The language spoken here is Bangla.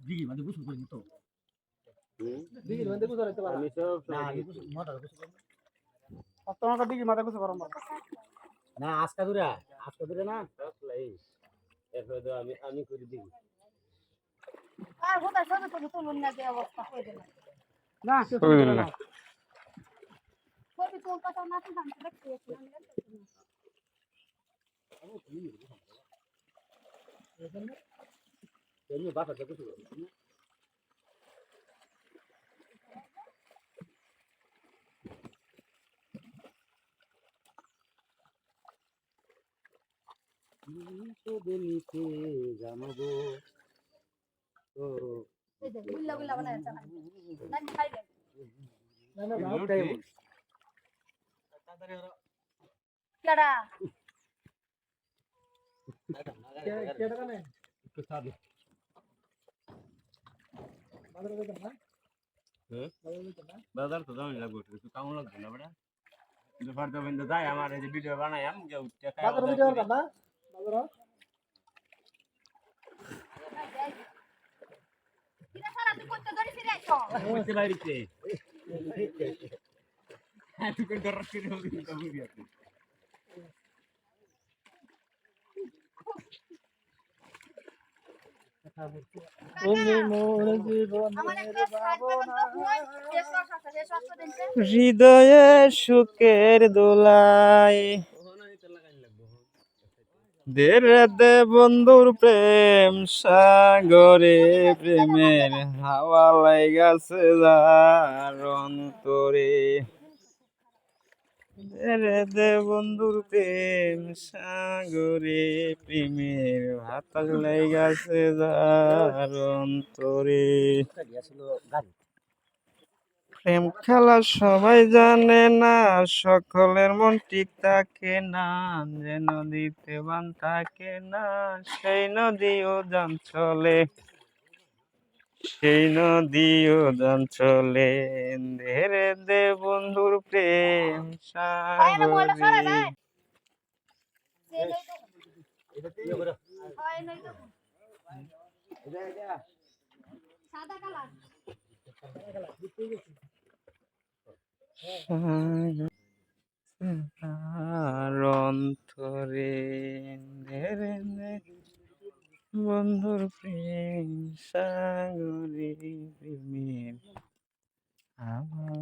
দিঘির মধ্যে গোসল করিনি তো দিঘির মধ্যে হইতে পারে। আমি সব দেখি। গোসল গোসল দিঘির মাথা গুজর পারো না আজকা দূরে আজকা দূরে না? লাই। এরপরে তো আমি আমি করে দিই। আর টবি তুলুন না যে অবস্থা হয়ে গেল। না না। তুলতে তো না আমি দেখতে গেছি আমি দেখতে গেছি। এমনি বাসাতে গোসল করিনি নিতে জানাব তো একটু সাদি বাজারে তো দামি লাগবে একটু কেমন লাগবে না বেটা। কিন্তু ফার্দা বিন্দু যাই আমার এই যে ভিডিও বানাই আমি যে উঠতে খাই বাজারে দিতে পারতাম না? বাজারে? কিরা সারা তুই করতে ধরে ফিরে আইছো করতে বাইরিতে তুই কোন ডর করে হবে? এটা বুঝি আছে হৃদয়ে সুখের দোলাই দে বন্ধুর প্রেম সাগরে প্রেমের হাওয়া লাগাছে যার অন্তরে। বন্ধুর প্রেম সাগরে, প্রেমের যার অন্তরে। গিয়েছিল গাড়ি প্রেম খেলা সবাই জানে না, সকলের মন ঠিক থাকে না, যে নদীতে বান থাকে না, সেই নদীও যান চলে। সেই নদীও যান চলে ধীরে দে বন্ধুর প্রেম সাগরে। অন্তরে ধীরে বন্ধুর প্রেম সাগরে প্রেমের আমার